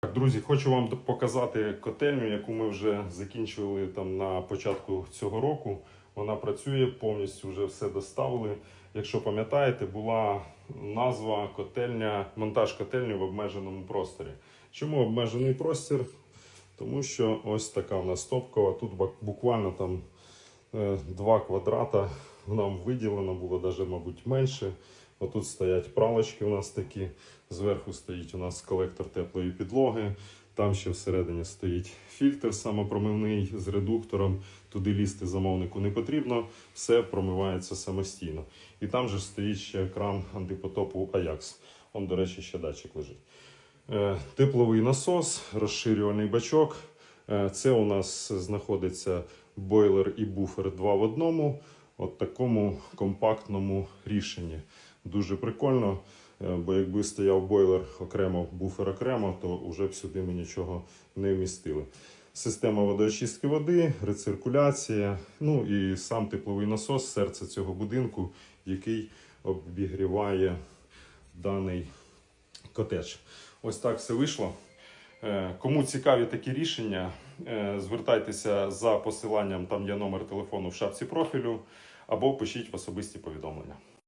Так, друзі, хочу вам показати котельню, яку ми вже закінчували там на початку цього року. Вона працює повністю, вже все доставили. Якщо пам'ятаєте, була назва котельня, монтаж котельні в обмеженому просторі. Чому обмежений простір? Тому що ось така в нас топкова. Тут буквально там два квадрата нам виділено було, навіть, мабуть, менше. Отут стоять пралочки у нас такі. Зверху стоїть у нас колектор теплої підлоги. Там ще всередині стоїть фільтр самопромивний з редуктором. Туди лізти замовнику не потрібно, все промивається самостійно. І там же стоїть ще кран антипотопу Ajax. Он, до речі, ще датчик лежить. Е, Тепловий насос, розширювальний бачок. Е, Це у нас знаходиться бойлер і буфер 2 в одному. От такому компактному рішенні. Дуже прикольно, е, бо якби стояв бойлер окремо, буфер окремо, то вже б сюди ми нічого не вмістили. Система водоочистки води, рециркуляція, ну і сам тепловий насос, серце цього будинку, який обігріває даний котедж. Ось так все вийшло. Е, Кому цікаві такі рішення, е, звертайтеся за посиланням, там є номер телефону в шапці профілю, або пишіть в особисті повідомлення.